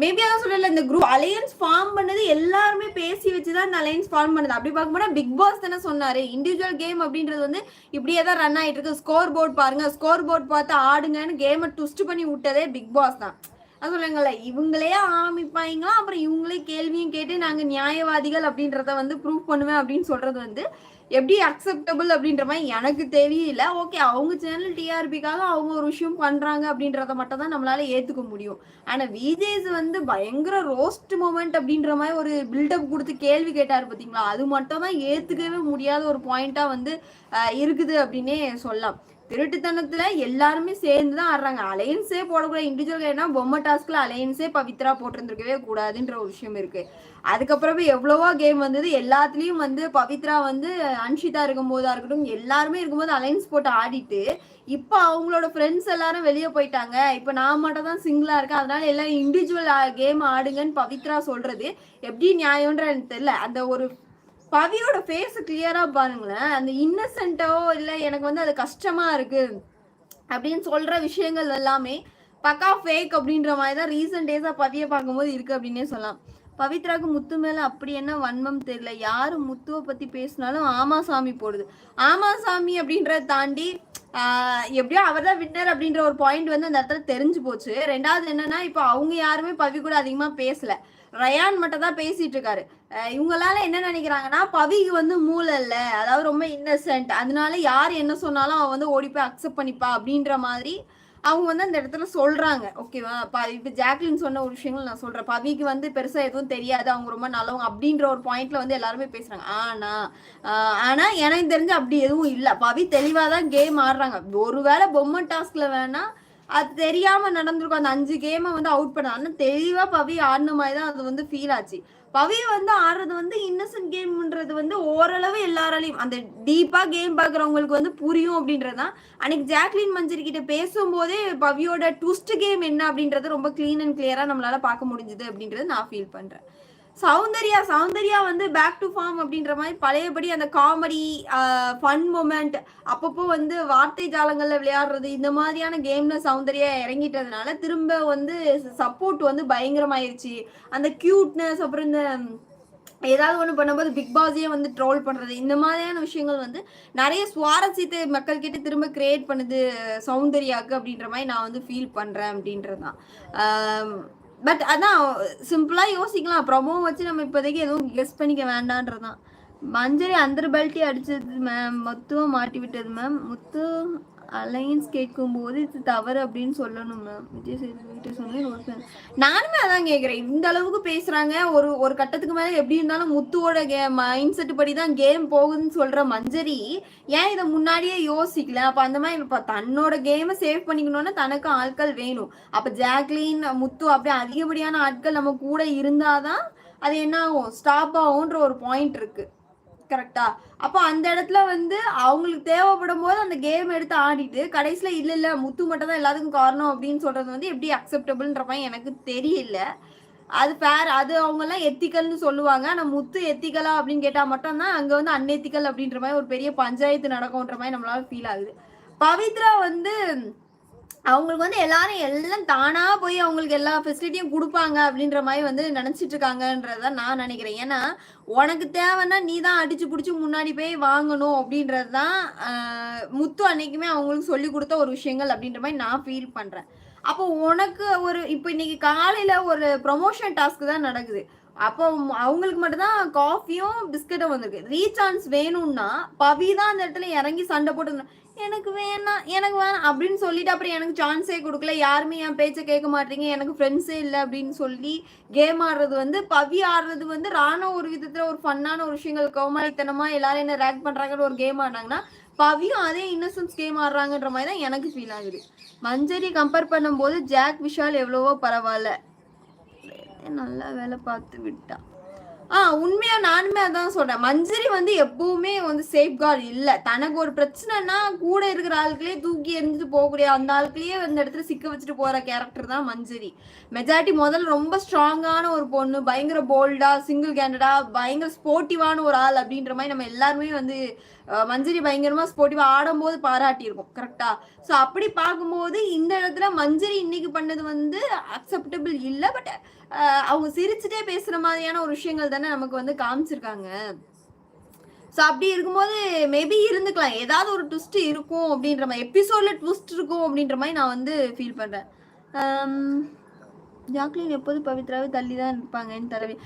மேபி அதான் சொல்லல இந்த குரூப் அலையன்ஸ் ஃபார்ம் பண்ணது எல்லாருமே பேசி வச்சுதான் இந்த அலையன்ஸ் ஃபார்ம் பண்ணது. அப்படி பார்க்கும்போது பிக் பாஸ் தானே சொன்னாரு. இண்டிவிஜுவல் கேம் அப்படின்றது வந்து இப்படியே தான் ரன் ஆயிட்டு இருக்கு. ஸ்கோர் போர்ட் பாருங்க. ஸ்கோர் போர்ட் பார்த்து ஆடுங்கன்னு கேமை ட்விஸ்ட் பண்ணி விட்டதே பிக் பாஸ் தான். அது சொல்லுங்களேன் இவங்களே ஆரம்பிப்பாங்களா? அப்புறம் இவங்களே கேள்வியும் கேட்டு நாங்க நியாயவாதிகள் அப்படின்றத வந்து ப்ரூவ் பண்ணுவேன் அப்படின்னு சொல்றது வந்து எப்படி அக்செப்டபிள் அப்படின்ற மாதிரி எனக்கு தெரியல. ஓகே அவங்க சேனல் டிஆர்பிக்காக அவங்க ஒரு விஷயம் பண்றாங்க அப்படின்றத மட்டும் தான் நம்மளால ஏத்துக்க முடியும். ஆனா விஜேஸ் வந்து பயங்கர ரோஸ்ட் மூமெண்ட் அப்படின்ற மாதிரி ஒரு பில்டப் கொடுத்து கேள்வி கேட்டாரு பாத்தீங்களா? அது மட்டும் தான் ஏத்துக்கவே முடியாத ஒரு பாயிண்டா வந்து இருக்குது அப்படின்னே சொல்லலாம். திருட்டுத்தனத்துல எல்லாருமே சேர்ந்து தான் ஆடுறாங்க. அலையன்ஸே போடக்கூடாது. இண்டிவிஜுவல் ஏன்னா பொம்மை டாஸ்க்ல அலையன்ஸே பவித்ரா போட்டிருந்துருக்கவே கூடாதுன்ற ஒரு விஷயம் இருக்கு. அதுக்கப்புறமே எவ்வளவோ கேம் வந்தது. எல்லாத்துலயும் வந்து பவித்ரா வந்து அன்ஷிதா இருக்கும் போதா இருக்கட்டும் எல்லாருமே இருக்கும்போது அலைன்ஸ் போட்டு ஆடிட்டு இப்போ அவங்களோட ஃப்ரெண்ட்ஸ் எல்லாரும் வெளியே போயிட்டாங்க. இப்போ நான் மட்டும் தான் சிங்கிளா இருக்கேன். அதனால எல்லாம் இண்டிவிஜுவல் கேம் ஆடுங்கன்னு பவித்ரா சொல்றது எப்படி நியாயம்ன்ற எனக்கு தெரியல. அந்த ஒரு பவியோட ஃபேஸ் கிளியரா பாருங்களேன். அந்த இன்னசென்ட்டோ இல்லை எனக்கு வந்து அது கஷ்டமா இருக்கு அப்படின்னு சொல்ற விஷயங்கள் எல்லாமே பக்கா ஃபேக் அப்படின்ற மாதிரி தான் ரீசன்ட் டேஸா பவியை பார்க்கும்போது இருக்கு அப்படின்னே சொல்லலாம். பவித்ராக்கு முத்து மேல அப்படி என்ன வன்மம் தெரியல. யாரு முத்துவை பத்தி பேசினாலும் ஆமா சாமி போடுது. ஆமா சாமி அப்படின்றத தாண்டி ஆஹ் எப்படியோ அவர் தான் வின்னர் அப்படின்ற ஒரு பாயிண்ட் வந்து அந்த இடத்துல தெரிஞ்சு போச்சு. ரெண்டாவது என்னன்னா இப்போ அவங்க யாருமே பவி கூட அதிகமா பேசல. ரயான் மட்டும் தான் பேசிட்டு இருக்காரு. இவங்களால என்ன நினைக்கிறாங்கன்னா பவிக்கு வந்து மூளை இல்ல. அதாவது ரொம்ப இன்னசென்ட் அதனால யார் என்ன சொன்னாலும் அவ வந்து ஓடி போய் அக்செப்ட் பண்ணிப்பா அப்படின்ற மாதிரி அவங்க வந்து அந்த இடத்துல சொல்றாங்க. ஓகேவா ப இப்போ ஜாக்லின் சொன்ன ஒரு விஷயங்கள் நான் சொல்றேன். பவிக்கு வந்து பெருசா எதுவும் தெரியாது. அவங்க ரொம்ப நல்லவங்க அப்படின்ற ஒரு பாயிண்ட்ல வந்து எல்லாருமே பேசுறாங்க. ஆனா ஆனா எனக்கு தெரிஞ்சு அப்படி எதுவும் இல்ல. பவி தெளிவாதான் கேம் ஆடுறாங்க. ஒருவேளை பொம்மை டாஸ்க்ல வேணா அது தெரியாம நடந்திருக்கும். அந்த அஞ்சு கேமை வந்து அவுட் பண்ண ஆனா தெளிவா பவி ஆடின மாதிரி தான் அது வந்து ஃபீல் ஆச்சு. பவி வந்து ஆடுறது வந்து இன்னசென்ட் கேம்ன்றது வந்து ஓரளவு எல்லாராலையும் அந்த டீப்பா கேம் பாக்குறவங்களுக்கு வந்து புரியும் அப்படின்றதான் அன்னைக்கு ஜாக்லின் மஞ்சரி கிட்ட பேசும்போதே பவியோட ட்விஸ்ட் கேம் என்ன அப்படின்றது ரொம்ப க்ளீன் அண்ட் கிளியரா நம்மளால பார்க்க முடிஞ்சுது அப்படின்றத நான் ஃபீல் பண்றேன். சௌந்தர்யா சௌந்தர்யா வந்து பேக் டு ஃபார்ம் அப்படின்ற மாதிரி பழையபடி அந்த காமெடி ஃபன் மூமெண்ட் அப்பப்போ வந்து வார்த்தை ஜாலங்களில் விளையாடுறது இந்த மாதிரியான கேம்ல சௌந்தர்யா இறங்கிட்டதுனால திரும்ப வந்து சப்போர்ட் வந்து பயங்கரமாயிருச்சு. அந்த கியூட்னஸ் அப்புறம் இந்த ஏதாவது ஒன்று பண்ணும்போது பிக் பாஸையே வந்து ட்ரோல் பண்ணுறது இந்த மாதிரியான விஷயங்கள் வந்து நிறைய சுவாரஸ்யத்தை மக்கள் கிட்ட திரும்ப கிரியேட் பண்ணுது சௌந்தர்யாவுக்கு அப்படின்ற மாதிரி நான் வந்து ஃபீல் பண்ணுறேன் அப்படின்றது தான் பட் அதான் சிம்பிளா யோசிக்கலாம். ப்ரொமோ வச்சு நம்ம இப்போதைக்கு எதுவும் கெஸ் பண்ணிக்க வேண்டான்றதான் மஞ்சரி அந்த பல்ட்டி அடிச்சது மேம் மொத்தம் மாட்டி விட்டது மேம் முத்து அலையன்ஸ் கேட்கும்போது இது தவறு அப்படின்னு சொல்லணும் மேம் விஜய் சேதுபதி சொன்னேன் நானுமே அதான் கேட்குறேன் இந்த அளவுக்கு பேசுறாங்க. ஒரு ஒரு கட்டத்துக்கு மேலே எப்படி இருந்தாலும் முத்துவோட கே மைண்ட் செட் படி தான் கேம் போகுதுன்னு சொல்ற மஞ்சரி ஏன் இதை முன்னாடியே யோசிக்கல? அப்போ அந்த மாதிரி இப்போ தன்னோட கேமை சேவ் பண்ணிக்கணும்னா தனக்கு ஆட்கள் வேணும். அப்போ ஜாக்லின் முத்து அப்படியே அதிகப்படியான ஆட்கள் நம்ம கூட இருந்தாதான் அது என்ன ஆகும்? ஸ்டாப் ஆகுன்ற ஒரு பாயிண்ட் இருக்குது கரெக்டா அப்போ அந்த இடத்துல வந்து அவங்களுக்கு தேவைப்படும் போது அந்த கேம் எடுத்து ஆடிட்டு கடைசியில் இல்லை இல்லை முத்து மட்டும் தான் எல்லாத்துக்கும் காரணம் அப்படின்னு சொல்றது வந்து எப்படி அக்செப்டபிள்ன்ற மாதிரி எனக்கு தெரியல. அது ஃபேர் அது அவங்கெல்லாம் எத்திக்கல்னு சொல்லுவாங்க. ஆனால் முத்து எத்திக்கலா அப்படின்னு கேட்டால் மட்டும்தான் அங்கே வந்து அன்எத்திக்கல் அப்படின்ற மாதிரி ஒரு பெரிய பஞ்சாயத்து நடக்கும்ன்ற மாதிரி நம்மளால ஃபீல் ஆகுது. பவித்ரா வந்து அவங்களுக்கு வந்து எல்லாரும் எல்லாம் தானா போய் அவங்களுக்கு எல்லா ஃபெசிலிட்டியும் கொடுப்பாங்க அப்படின்ற மாதிரி வந்து நினைச்சிட்டு இருக்காங்கன்றத நான் நினைக்கிறேன். ஏன்னா உனக்கு தேவைன்னா நீ தான் அடிச்சு பிடிச்சி முன்னாடி போய் வாங்கணும் அப்படின்றது தான் முத்து அன்னைக்குமே அவங்களுக்கு சொல்லி கொடுத்த ஒரு விஷயங்கள் அப்படின்ற மாதிரி நான் ஃபீல் பண்றேன். அப்போ உனக்கு ஒரு இப்போ இன்னைக்கு காலையில ஒரு ப்ரொமோஷன் டாஸ்க் தான் நடக்குது. அப்போ அவங்களுக்கு மட்டும்தான் காஃபியும் பிஸ்கட்டும் வந்திருக்கு. ரீசான்ஸ் வேணும்னா பவி தான் அந்த இடத்துல இறங்கி சண்டை போட்டு எனக்கு வேணாம் எனக்கு வேணாம் அப்படின்னு சொல்லிட்டு அப்புறம் எனக்கு சான்ஸே கொடுக்கல. யாருமே என் பேச்சை கேட்க மாட்டீங்க எனக்கு ஃப்ரெண்ட்ஸே இல்லை அப்படின்னு சொல்லி கேம் ஆடுறது வந்து பவி ஆடுறது வந்து ராணா ஒரு விதத்தில் ஒரு ஃபன்னான ஒரு விஷயங்கள் கோமாளித்தனமா எல்லாரும் என்ன ரேக் பண்ணுறாங்கன்னு ஒரு கேம் ஆடினாங்கன்னா பவியும் அதே இன்னசென்ஸ் கேம் ஆடுறாங்கன்ற மாதிரி தான் எனக்கு ஃபீல் ஆகுது. மஞ்சரி கம்பேர் பண்ணும்போது ஜாக் விஷால் எவ்வளவோ பரவாயில்ல. நல்லா வேலை பார்த்து விட்டா. ஆ உண்மையா நானுமே அதான் சொல்றேன். மஞ்சரி வந்து எப்பவுமே வந்து சேஃப் கார்டு இல்ல. தனக்கு ஒரு பிரச்சனைனா கூட இருக்கிற ஆளுக்களே தூக்கி எரிஞ்சுட்டு போகக்கூடிய அந்த ஆளுக்களையே அந்த இடத்துல சிக்க வச்சுட்டு போற கேரக்டர் தான் மஞ்சரி. மெஜாரிட்டி முதல்ல ரொம்ப ஸ்ட்ராங்கான ஒரு பொண்ணு பயங்கர போல்டா சிங்கிள் கேண்டடா பயங்கர ஸ்போர்ட்டிவான ஒரு ஆள் அப்படின்ற மாதிரி நம்ம எல்லாருமே வந்து மஞ்சரி பயங்கரமா ஸ்போர்ட்டிவா ஆடும்போது பாராட்டியிருக்கோம். கரெக்டா ஸோ அப்படி பார்க்கும்போது இந்த இடத்துல மஞ்சரி இன்னைக்கு பண்ணது வந்து அக்செப்டபிள் இல்லை பட் அவங்க சிரிச்சுட்டே பேசுற மாதிரியான ஒரு விஷயங்கள் தானே நமக்கு வந்து காமிச்சிருக்காங்க. ஸோ அப்படி இருக்கும்போது மேபி இருந்துக்கலாம். ஏதாவது ஒரு ட்விஸ்ட் இருக்கும் அப்படின்ற மாதிரி எபிசோட்ல ட்விஸ்ட் இருக்கும் அப்படின்ற மாதிரி நான் வந்து ஃபீல் பண்றேன். ஜாக்லின் எப்போது பவித்ராவே தள்ளி தான் இருப்பாங்கன்னு தலைவி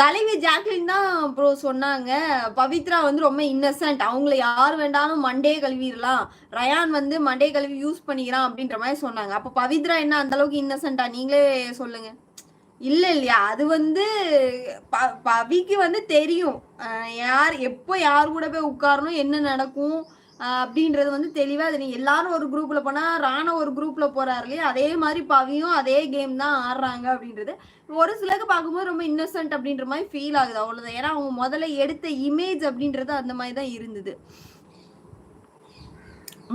தலைவி ஜாக்லின் தான் ப்ரோ சொன்னாங்க. பவித்ரா வந்து ரொம்ப இன்னசென்ட் அவங்கள யார் வேண்டாலும் மண்டே கழுவிடலாம். ரயான் வந்து மண்டே கழுவி யூஸ் பண்ணிக்கிறான் அப்படின்ற மாதிரி சொன்னாங்க. அப்போ பவித்ரா என்ன அந்த அளவுக்கு இன்னசென்ட்டா நீங்களே சொல்லுங்க. இல்ல இல்லையா? அது வந்து பவிக்கு வந்து தெரியும். யார் எப்போ யார் கூட போய் உட்காரணும் என்ன நடக்கும் அப்படின்றது வந்து தெளிவா அது நீ எல்லாரும் ஒரு குரூப்ல போனா ராணா ஒரு குரூப்ல போறாரு இல்லையா? அதே மாதிரி பவியும் அதே கேம் தான் ஆடுறாங்க அப்படின்றது. ஒரு சிலருக்கு பார்க்கும்போது ரொம்ப இன்னசென்ட் அப்படின்ற மாதிரி ஃபீல் ஆகுது அவ்வளவுதான். ஏன்னா அவங்க முதல்ல எடுத்த இமேஜ் அப்படின்றது அந்த மாதிரி தான் இருந்தது.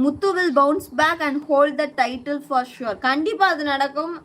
Muthu will bounce back and hold the title for sure கண்டிப்பா அது நடக்கும்.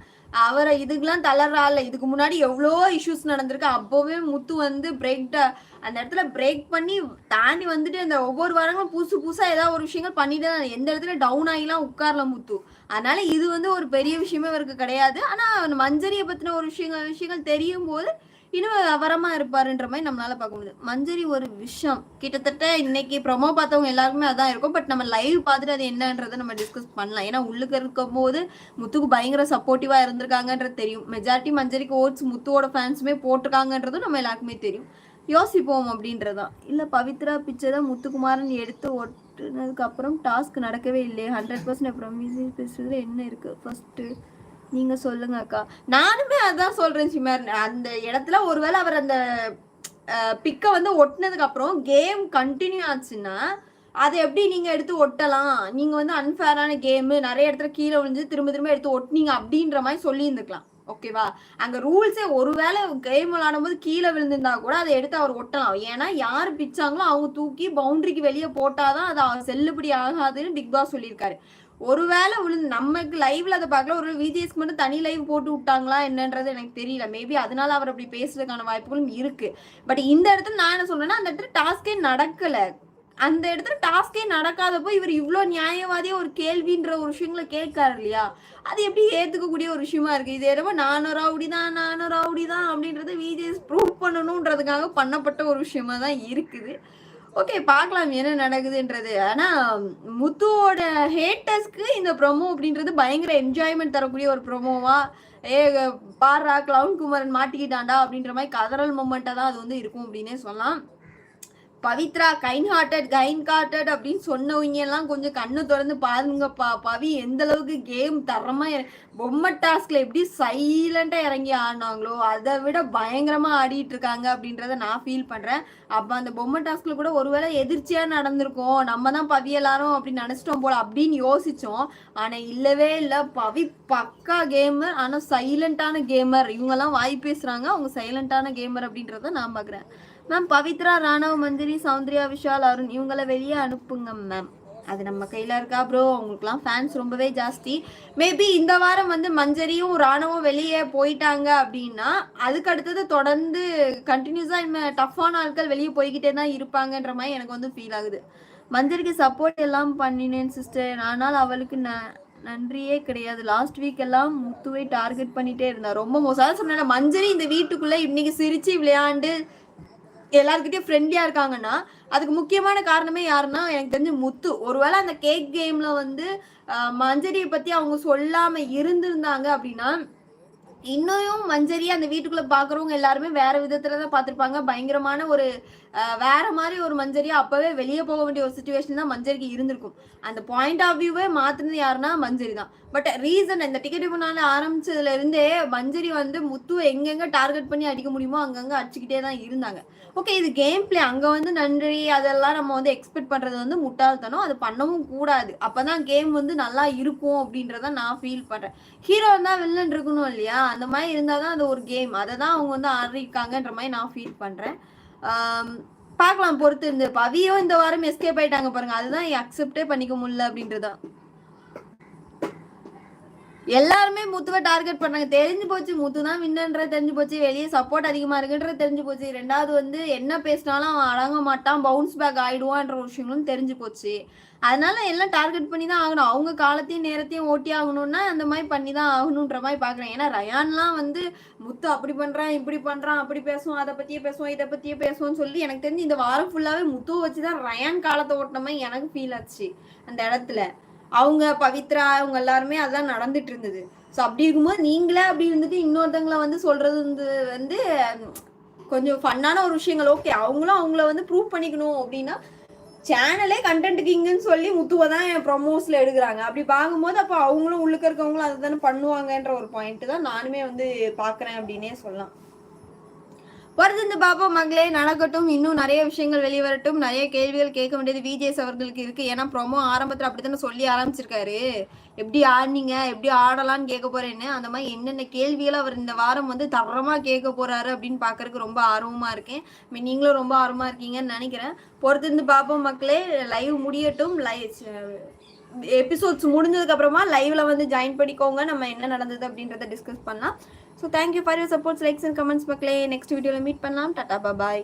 அவரை இதுக்கெல்லாம் தளர்றாள் இதுக்கு முன்னாடி எவ்வளோ இஷ்யூஸ் நடந்திருக்கு. அப்போவே முத்து வந்து பிரேக் அந்த இடத்துல பிரேக் பண்ணி தாண்டி வந்துட்டு அந்த ஒவ்வொரு வாரங்களும் புதுசு புதுசாக ஏதாவது ஒரு விஷயங்கள் பண்ணிட்டு தான் எந்த இடத்துல டவுன் ஆகிலாம் உட்கார்ல முத்து. அதனால இது வந்து ஒரு பெரிய விஷயமே அவருக்கு கிடையாது. ஆனால் மஞ்சரியை பற்றின ஒரு விஷயங்கள் விஷயங்கள் தெரியும் போது இன்னும் விவரமா இருப்பாருன்ற மாதிரி நம்மளால பார்க்க முடியுது. மஞ்சரி ஒரு விஷயம். கிட்டத்தட்ட இன்னைக்கு ப்ரொமோ பார்த்தவங்க எல்லாருக்குமே அதான் இருக்கும். பட் நம்ம லைவ் பார்த்துட்டு அது என்னன்றதை நம்ம டிஸ்கஸ் பண்ணலாம். ஏன்னா உள்ளுக்கு இருக்கும் போது முத்துக்கு பயங்கர சப்போர்ட்டிவா இருந்திருக்காங்கன்றது தெரியும். மெஜாரிட்டி மஞ்சரிக்கு ஓட்ஸ் முத்துவோட ஃபேன்ஸுமே போட்டிருக்காங்கன்றதும் நம்ம எல்லாருக்குமே தெரியும். யோசிப்போம் அப்படின்றதான் இல்லை பவித்ரா பிக்சரை தான் முத்துக்குமாரன் எடுத்து ஒட்டுனதுக்கு அப்புறம் டாஸ்க் நடக்கவே இல்லையே. ஹண்ட்ரட் பர்சன்ட் அப்புறம் பேசுறதுல என்ன இருக்கு? ஃபர்ஸ்ட்டு நீங்க சொல்லுங்க அக்கா. நானுமே அதான் சொல்றேன் சிமர். அந்த இடத்துல ஒருவேளை அவர் அந்த பிக்கை வந்து ஒட்டினதுக்கு அப்புறம் கேம் கண்டினியூ ஆச்சுன்னா அதை எப்படி நீங்க எடுத்து ஒட்டலாம்? நீங்க வந்து அன்ஃபேரான கேமு நிறைய இடத்துல கீழே விழுந்து திரும்ப திரும்ப எடுத்து ஒட்டினீங்க அப்படின்ற மாதிரி சொல்லியிருந்துக்கலாம். ஓகேவா அங்க ரூல்ஸே ஒருவேளை கேம் விளாடும் கீழே விழுந்திருந்தா கூட அதை எடுத்து அவர் ஒட்டலாம். ஏன்னா யார் பிச்சாங்களோ அவங்க தூக்கி பவுண்டரிக்கு வெளியே போட்டாதான் அது செல்லுபடி ஆகாதுன்னு பிக் பாஸ் சொல்லியிருக்காரு. ஒருவேளை விழுந்து நமக்கு லைவ்ல அதை பார்க்கல ஒரு விஜிஎஸ்க்கு மட்டும் தனி லைவ் போட்டு விட்டாங்களா என்னன்றது எனக்கு தெரியல. மேபி அதனால அவர் அப்படி பேசுறதுக்கான வாய்ப்புகளும் இருக்கு. பட் இந்த இடத்துல நான் என்ன சொல்றேன்னா அந்த இடத்துல டாஸ்கே நடக்கல. அந்த இடத்துல டாஸ்கே நடக்காதப்போ இவர் இவ்வளோ நியாயவாதியா ஒரு கேள்வின்ற ஒரு விஷயங்களை கேட்காரு இல்லையா? அது எப்படி ஏத்துக்கக்கூடிய ஒரு விஷயமா இருக்கு? இது என்னமோ நானூறு ரவுடி தான் நானூறு ரவுடி தான் அப்படின்றத விஜேஸ் ப்ரூவ் பண்ணணுன்றதுக்காக பண்ணப்பட்ட ஒரு விஷயமா தான் இருக்குது. ஓகே பார்க்கலாம் என்ன நடக்குதுன்றது. ஆனா முத்துவோட ஹேட்டர்ஸ்க்கு இந்த ப்ரொமோ அப்படின்றது பயங்கர என்ஜாய்மெண்ட் தரக்கூடிய ஒரு ப்ரொமோவா ஏ பாரா கிளவுன் குமரன் மாட்டிக்கிட்டாண்டா அப்படின்ற மாதிரி கதறல் மூமெண்ட்டாக தான் அது வந்து இருக்கும் அப்படின்னே சொல்லலாம். Pavithra kind hearted kind hearted அப்படின்னு சொன்னவங்க எல்லாம் கொஞ்சம் கண்ணு திறந்து பாருங்கப்பா. பவி எந்த அளவுக்கு கேம் தரமா பொம்மை டாஸ்க்ல எப்படி சைலண்டா இறங்கி ஆடினாங்களோ அதை விட பயங்கரமா ஆடிட்டு இருக்காங்க அப்படின்றத நான் ஃபீல் பண்றேன். அப்ப அந்த பொம்மை டாஸ்க்ல கூட ஒருவேளை எதிர்ச்சியா நடந்திருக்கும். நம்ம தான் பவி எல்லாரும் அப்படி நினைச்சிட்டோம் போல அப்படின்னு யோசிச்சோம். ஆனா இல்லவே இல்லை பவி பக்கா கேமர் ஆனா சைலண்டான கேமர் இவங்கெல்லாம் வாய் பேசுறாங்க அவங்க சைலண்டான கேமர் அப்படின்றத நான் பாக்குறேன். மேம் பவித்ரா ராணவ் மந்திரி சௌந்தர்யா விஷால் அருண் இவங்களை வெளியே அனுப்புங்க மேம் அது நம்ம கையில் இருக்கா ப்ரோ அவங்களுக்குலாம் ஃபேன்ஸ் ரொம்பவே ஜாஸ்தி. மேபி இந்த வாரம் வந்து மஞ்சரியும் ராணுவம் வெளியே போயிட்டாங்க அப்படின்னா அதுக்கு அடுத்தது தொடர்ந்து கண்டினியூஸாக இந்த டஃப்பான ஆட்கள் வெளியே போய்கிட்டே தான் இருப்பாங்கன்ற மாதிரி எனக்கு வந்து ஃபீல் ஆகுது. மஞ்சரிக்கு சப்போர்ட் எல்லாம் பண்ணினேன் சிஸ்டர் ஆனால் அவளுக்கு ந நன்றியே கிடையாது. லாஸ்ட் வீக் எல்லாம் முத்துவை டார்கெட் பண்ணிட்டே இருந்தா. ரொம்ப மோசம். சொன்னேன் மஞ்சரி இந்த வீட்டுக்குள்ள இன்னைக்கு சிரிச்சு விளையாண்டு எல்லாருக்கிட்டையும் ஃப்ரெண்ட்லியாக இருக்காங்கன்னா அதுக்கு முக்கியமான காரணமே யாருன்னா எனக்கு தெரிஞ்சு முத்து. ஒருவேளை அந்த கேக் கேம்ல வந்து மஞ்சரியை பத்தி அவங்க சொல்லாம இருந்திருந்தாங்க அப்படின்னா இன்னும் மஞ்சரி அந்த வீட்டுக்குள்ள பாக்குறவங்க எல்லாருமே வேற விதத்துல தான் பார்த்திருப்பாங்க. பயங்கரமான ஒரு வேற மாதிரி ஒரு மஞ்சரியா அப்பவே வெளியே போக வேண்டிய ஒரு சுச்சுவேஷன் தான் மஞ்சரிக்கு இருந்திருக்கும். அந்த பாயிண்ட் ஆஃப் வியூவே மாத்தினது யாருன்னா மஞ்சரி தான். பட் ரீசன் இந்த டிக்கெட் பண்ணால ஆரம்பிச்சதுல இருந்தே மஞ்சரி வந்து முத்துவை எங்கெங்க டார்கெட் பண்ணி அடிக்க முடியுமோ அங்கங்க அடிச்சுக்கிட்டே தான் இருந்தாங்க. ஓகே இது கேம் பிளே அங்க வந்து நன்றி அதெல்லாம் நம்ம வந்து எக்ஸ்பெக்ட் பண்றது வந்து முட்டாள்தனம். அது பண்ணவும் கூடாது. அப்பதான் கேம் வந்து நல்லா இருக்கும் அப்படின்றத நான் ஃபீல் பண்றேன். ஹீரோ தான் வில்லன் இருக்கணும் இல்லையா? அந்த மாதிரி இருந்தாதான் அது ஒரு கேம் அதை தான் அவங்க வந்து ஆடிருக்காங்கன்ற மாதிரி நான் ஃபீல் பண்றேன். பார்க்கலாம் பொறுத்து இருந்து. பவியோ இந்த வாரம் எஸ்கேப் ஆயிட்டாங்க பாருங்க. அதுதான் அக்செப்டே பண்ணிக்க முடியல அப்படின்றதான் எல்லாருமே முத்துவை டார்கெட் பண்ணாங்க. தெரிஞ்சு போச்சு முத்து தான் வின்னன்ற தெரிஞ்சு போச்சு. வெளியே சப்போர்ட் அதிகமா இருக்குன்றது தெரிஞ்சு போச்சு. ரெண்டாவது வந்து என்ன பேசினாலும் அவன் அடங்க மாட்டான் பவுன்ஸ் பேக் ஆயிடுவான்ற ஒரு விஷயங்களும் தெரிஞ்சு போச்சு. அதனால எல்லாம் டார்கெட் பண்ணி தான் ஆகணும். அவங்க காலத்தையும் நேரத்தையும் ஓட்டி ஆகணும்னா அந்த மாதிரி பண்ணி தான் ஆகணுன்ற மாதிரி பாக்குறேன் ஏன்னா ரயான்லாம் வந்து முத்து அப்படி பண்றான் இப்படி பண்றான் அப்படி பேசுவோம் அதை பத்தியே பேசுவோம் இதை பத்தியே பேசுவோம்னு சொல்லி எனக்கு தெரிஞ்சு இந்த வாரம் ஃபுல்லாவே முத்துவை வச்சுதான் ரயான் காலத்தை ஓட்டின மாதிரி எனக்கு ஃபீல் ஆச்சு அந்த இடத்துல. அவங்க பவித்ரா அவங்க எல்லாருமே அதான் நடந்துட்டு இருந்தது. ஸோ அப்படி இருக்கும்போது நீங்களே அப்படி இருந்துட்டு இன்னொருத்தங்களை வந்து சொல்றது வந்து வந்து கொஞ்சம் ஃபன்னான ஒரு விஷயங்கள். ஓகே அவங்களும் அவங்கள வந்து ப்ரூவ் பண்ணிக்கணும் அப்படின்னா சேனலே கண்டென்ட் கிங்குன்னு சொல்லி முத்துவை தான் என் ப்ரொமோஸில் எடுக்கிறாங்க. அப்படி பார்க்கும்போது அப்போ அவங்களும் உள்ளுக்க இருக்கவங்களும் அதை தானே பண்ணுவாங்கன்ற ஒரு பாயிண்ட் தான் நானுமே வந்து பார்க்குறேன் அப்படின்னே சொல்லலாம். பொறுத்திருந்து பாப்போம் மகளே. நடக்கட்டும். இன்னும் நிறைய விஷயங்கள் வெளிவரட்டும். நிறைய கேள்விகள் கேட்க வேண்டியது விஜேஸ் அவர்களுக்கு இருக்கு. ஏன்னா ப்ரோமோ ஆரம்பத்தில் அப்படித்தானே சொல்லி ஆரம்பிச்சிருக்காரு. எப்படி ஆடினீங்க? எப்படி ஆடலாம்னு கேட்க போறேன்னு. அந்த மாதிரி என்னென்ன கேள்விகள் அவர் இந்த வாரம் வந்து தரமா கேட்க போறாரு அப்படின்னு பாக்குறதுக்கு ரொம்ப ஆர்வமா இருக்கேன். நீங்களும் ரொம்ப ஆர்வமா இருக்கீங்கன்னு நினைக்கிறேன். பொறுத்திருந்து பாப்போம் மக்களே. லைவ் முடியட்டும். லைவ் எபிசோட்ஸ் முடிஞ்சதுக்கு அப்புறமா லைவ்ல வந்து ஜாயின் பண்ணிக்கோங்க. நம்ம என்ன நடந்தது அப்படின்றத டிஸ்கஸ் பண்ணலாம். So thank you for your supports likes and comments மக்களே. நெக்ஸ்ட் வீடியோவில் மீட் பண்ணலாம். Tata bye